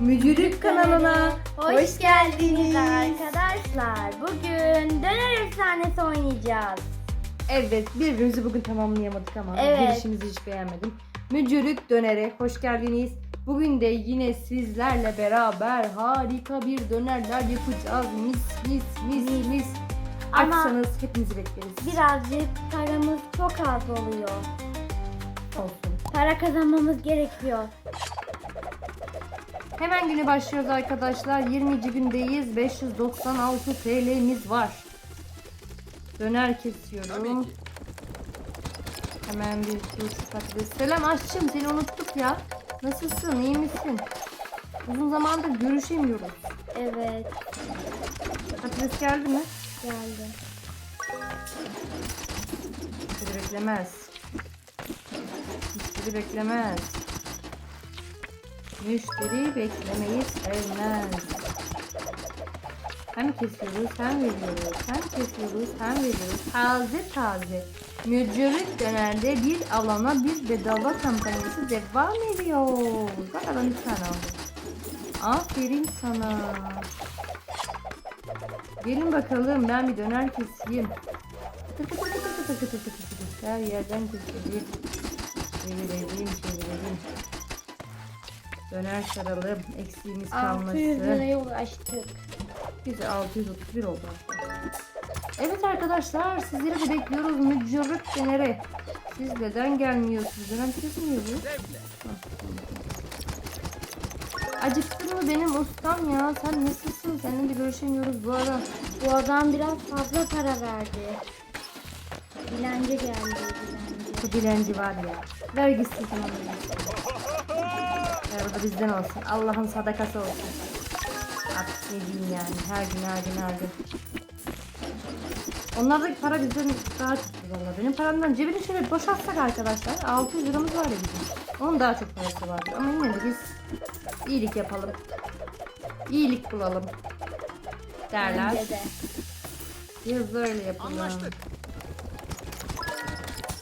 Müdürlük kanalına Hoş, geldiniz arkadaşlar. Bugün döner efsanesi oynayacağız. Evet birbirimizi bugün tamamlayamadık ama Evet. girişimizi hiç beğenmedim. Mücürük dönere hoş geldiniz. Bugün de yine sizlerle beraber harika bir dönerler yapacağız. Mis mis mis mis. Ama- Açsanız hepinizi bekleriz. Birazcık paramız çok az oluyor. Olsun. Para kazanmamız gerekiyor. Hemen güne başlıyoruz arkadaşlar. 20. gündeyiz. 596 TL'miz var. Döner kesiyorum. Hemen bir turşu patates. Selam aşçım seni unuttuk ya. Nasılsın? iyi misin? Uzun zamandır görüşemiyoruz. Evet, Patates geldi mi? geldi. Müşteri beklemez. Müşteri beklemez. Müşteri beklemeyi sevmez. Hem kesiyoruz hem veriyoruz. Hem kesiyoruz hem veriyoruz. Taze taze. Mücürük dönerde bir alana bir bedava kampanyası devam ediyor. Bak adam bir tane aldı. Aferin sana. Gelin bakalım ben bir döner keseyim. Tıkı tıkı tıkı tıkı tıkı tıkı tıkı. Her yerden keseyim. Çevirelim çevirelim. Döner saralım. Eksiğimiz 600 kalmasın. liraya ulaştık. Biz 631 oldu. Evet arkadaşlar sizleri de bekliyoruz mücürlük dönere. Siz neden gelmiyorsunuz? Dönem kesmiyor bu. Acıktın mı benim ustam ya? Sen nasılsın? Seninle görüşemiyoruz bu ara. Bu adam biraz fazla para verdi. Dilenci geldi, dilenci. Bu dilenci var ya. Ver gitsin tamam mı? Ver o da bizden olsun. Allah'ın sadakası olsun. Artık ne diyeyim yani. Her gün her gün her gün. Onlardaki para bizden daha çok valla. Benim paramdan cebini şöyle boşaltsak arkadaşlar. 600 liramız var ya bizim. Onun daha çok parası vardı. Ama yine de biz iyilik yapalım. İyilik bulalım. Derler. De. Biz böyle yapalım. Anlaştık.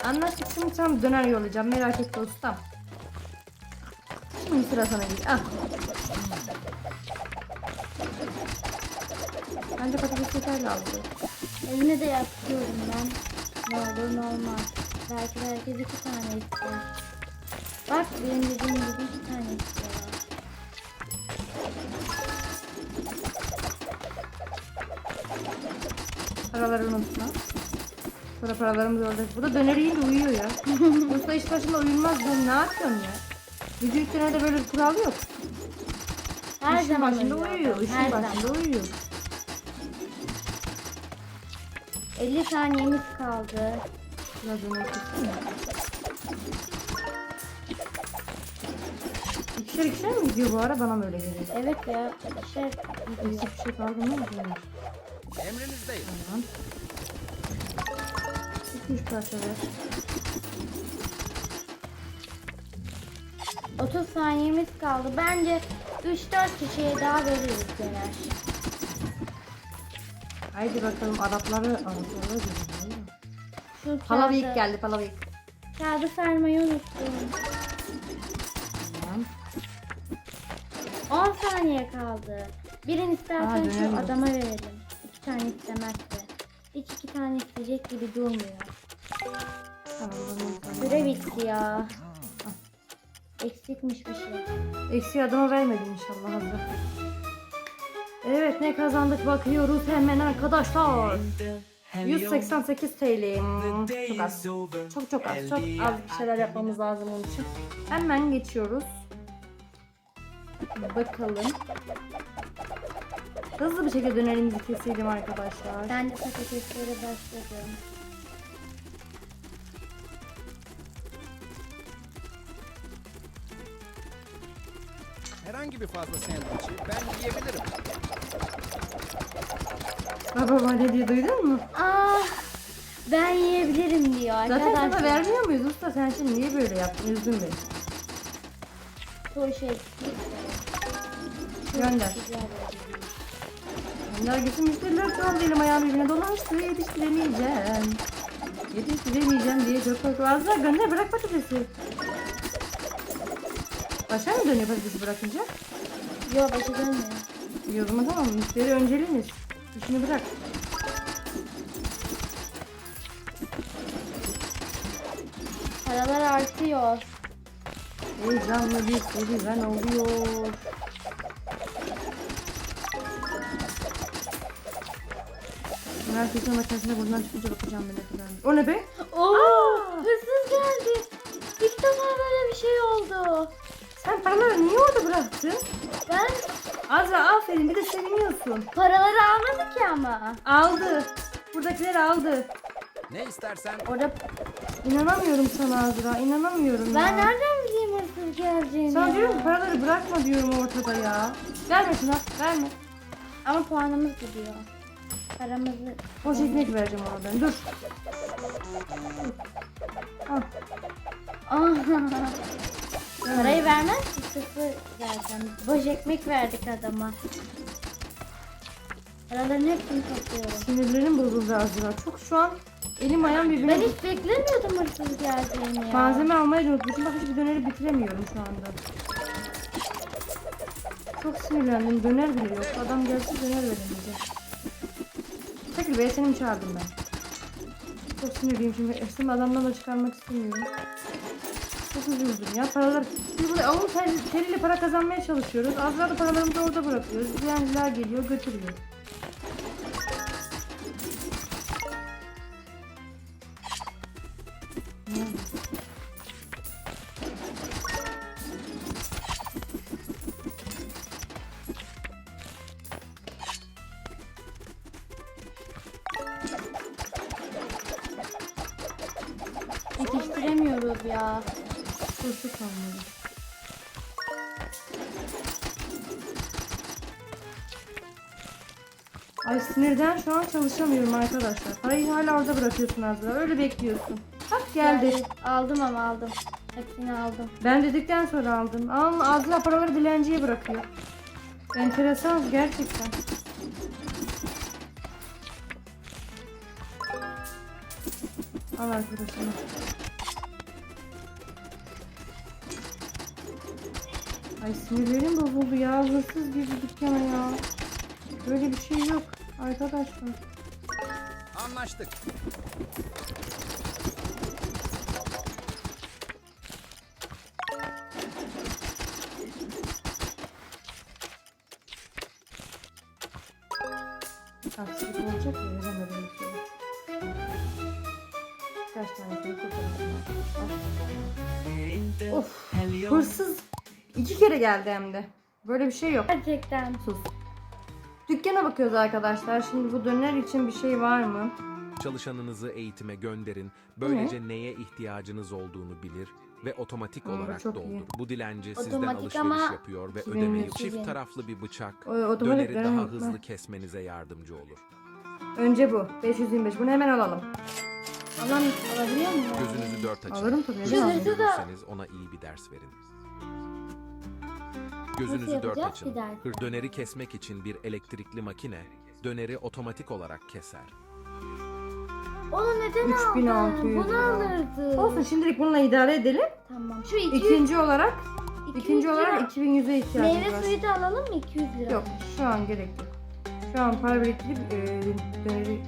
Anlaştık şimdi sana döner yollayacağım merak etme ustam. Şimdi sıra sana gel. Al. Bence patates yeterli aldı. Evine de yapıyorum ben. Ne olur ne olmaz. Belki herkes iki tane ister. Bak benim dediğim gibi iki tane istiyorlar. Paraları unutma. Sonra paralarımız orada. Bu da döner yiyince uyuyor ya. Usta iş başında uyumaz ben ne yapıyorsun ya? Vücut dönerde böyle bir kural yok. Her işin zaman başında uyuyor uyuyor. adam, işin her başında zaman. uyuyor. 50 saniyemiz kaldı. Biraz kesin mi? İkişer ikişer mi gidiyor bu ara bana mı öyle geliyor? Evet ya. Şey, Eksik bir şey kaldı mı? Yok. Emrinizdeyim. Tamam. 2-3 parça ver. 30 saniyemiz kaldı. Bence 3-4 kişiye daha veririz döner. Haydi bakalım Arapları Araplara gidelim. Şu Palavik kağıdı- geldi palavik. Kağıdı sarmayı unuttum. Tamam. 10 saniye kaldı. Birini Aa, istersen şu adama verelim. İki tane istemezse. Hiç iki tane isteyecek gibi durmuyor. Tamam, tamam, Süre bitti ya. Eksikmiş bir şey. Eksi adama vermedim inşallah hazır. Evet ne kazandık bakıyoruz hemen arkadaşlar. 188 TL. Hmm, Çok az. Çok çok az. Çok az bir şeyler yapmamız lazım onun için. Hemen geçiyoruz. Bakalım. Hızlı bir şekilde dönerimizi keselim arkadaşlar. Ben de patateslere başladım. Herhangi bir fazla sandviçi ben yiyebilirim. Baba baba ne diye duydun mu? Ah ben yiyebilirim diyor Zaten sana arkadaşlar. vermiyor muyuz usta? Sen şimdi niye böyle yaptın? Üzdün beni. Çoğu şey. Gönder. Bunlar gitsin müşteriler şu an benim ayağım birbirine dolaştı. Yetiştiremeyeceğim. Yetiştiremeyeceğim diye çok korkuyorlar. Gönder bırak patatesi. Başa mı dönüyor patatesi bırakınca? Yok başı dönmüyor. İyi o zaman tamam müşteri önceliğiniz. İşini bırak. Paralar artıyor. Heyecanlı bir serüven oluyor. Herkesin makinesine buradan çıkınca bakacağım ben ne kadar. O ne be? Oo, hırsız geldi. İlk defa böyle bir şey oldu. Sen paraları niye orada bıraktın? Ben Azra aferin bir de seviniyorsun. paraları almadı ki ama. Aldı. Buradakileri aldı. Ne istersen Orada İnanamıyorum sana Azra. inanamıyorum ben ya. nereden bileyim hırsız geleceğini? Sana diyorum ki paraları bırakma diyorum ortada ya. Verme şuna verme. Ama puanımız gidiyor. Paramızı... Boş ekmek vereceğim ona ben. Dur. Al. Parayı vermez ki sıfır zaten. Boş ekmek verdik adama. Paraların hepsini topluyorum. Sinirlerim bozuldu Azra. Çok şu an elim ayağım birbirine... Ben hiç beklemiyordum hırsız geleceğini ya. Malzeme almayı unutmuşum. Bak hiçbir döneri bitiremiyorum şu anda. Çok sinirlendim. Döner bile yok. Adam gelse döner veremeyecek. Çekil be seni mi çağırdım ben? Çok sinirliyim şimdi. Esnemi adamdan da çıkarmak istemiyorum. Çok üzüldüm ya. Paralar... Biz burada avun tel, para kazanmaya çalışıyoruz. Azra da paralarımızı orada bırakıyoruz. Dilenciler geliyor götürüyor. Yetiştiremiyoruz ya. Kursu kalmadı. Ay sinirden şu an çalışamıyorum arkadaşlar. Parayı hala orada bırakıyorsun Azra. Öyle bekliyorsun. Bak geldi. Aldım ama aldım. Hepsini aldım. Ben dedikten sonra aldım. Ama Azra paraları dilenciye bırakıyor. Enteresan gerçekten. Al arkadaşım. Ay sinirlerim bozuldu ya. Hırsız girdi dükkana ya. Böyle bir şey yok arkadaşlar. anlaştık. Aksilik olacak ya veremedim. Kaç tanesini kurtaralım. Al. Of hırsız iki kere geldi hem de. Böyle bir şey yok. Gerçekten. Sus. Dükkana bakıyoruz arkadaşlar. Şimdi bu döner için bir şey var mı? Çalışanınızı eğitime gönderin. Böylece neye ihtiyacınız olduğunu bilir ve otomatik bu olarak çok iyi. doldur. Bu dilenci sizden Otomatik alışveriş ama yapıyor ve Kimin ödemeyi çift taraflı bir bıçak O, otomatik döneri döner daha mi? hızlı kesmenize yardımcı olur. Önce bu. 525. Bunu hemen alalım. Alan alabiliyor muyum? Gözünüzü dört açın. Alırım tabii, Hırsız görürseniz ona iyi bir ders verin. Gözünüzü dört yapacağız açın. bir döneri kesmek için bir elektrikli makine döneri otomatik olarak keser. Onu neden 3600 aldın? Bunu lira. alırdı. Olsun şimdilik bununla idare edelim. Tamam. Şu 200, İkinci olarak 200 ikinci lira. olarak 2100'e ihtiyacımız Meyve var. suyu da alalım mı 200 lira? Yok şu an gerek yok. Şu an para biriktirip e, döneri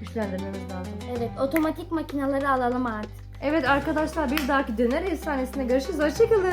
güçlendirmemiz lazım. Evet otomatik makineleri alalım artık. Evet arkadaşlar bir dahaki döner efsanesinde görüşürüz. Hoşçakalın.